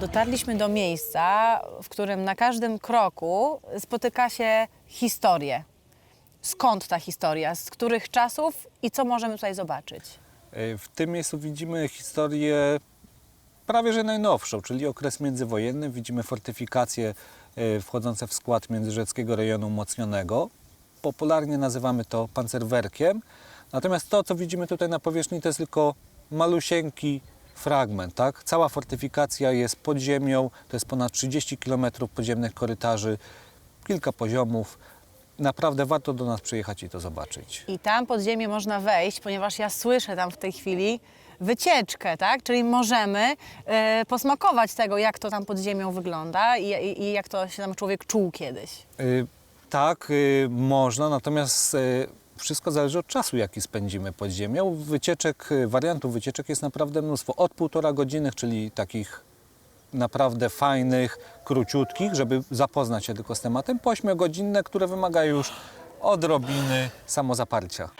Dotarliśmy do miejsca, w którym na każdym kroku spotyka się historię. Skąd ta historia? Z których czasów i co możemy tutaj zobaczyć? E, W tym miejscu widzimy historię prawie że najnowszą, czyli okres międzywojenny. Widzimy fortyfikacje e, wchodzące w skład Międzyrzeckiego Rejonu Umocnionego. Popularnie nazywamy to pancerwerkiem. Natomiast to, co widzimy tutaj na powierzchni, to jest tylko malusieńki fragment. Tak? Cała fortyfikacja jest pod ziemią, to jest ponad 30 km podziemnych korytarzy, kilka poziomów. Naprawdę warto do nas przyjechać i to zobaczyć. I tam pod ziemię można wejść, ponieważ ja słyszę tam w tej chwili wycieczkę, tak? Czyli możemy e, posmakować tego, jak to tam pod ziemią wygląda i, i, i jak to się tam człowiek czuł kiedyś. Y, Tak, y, można, natomiast y, wszystko zależy od czasu, jaki spędzimy pod ziemią. Wycieczek, y, wariantów wycieczek jest naprawdę mnóstwo. Od półtora godziny, czyli takich naprawdę fajnych, króciutkich, żeby zapoznać się tylko z tematem, po ośmiogodzinne, które wymagają już odrobiny samozaparcia.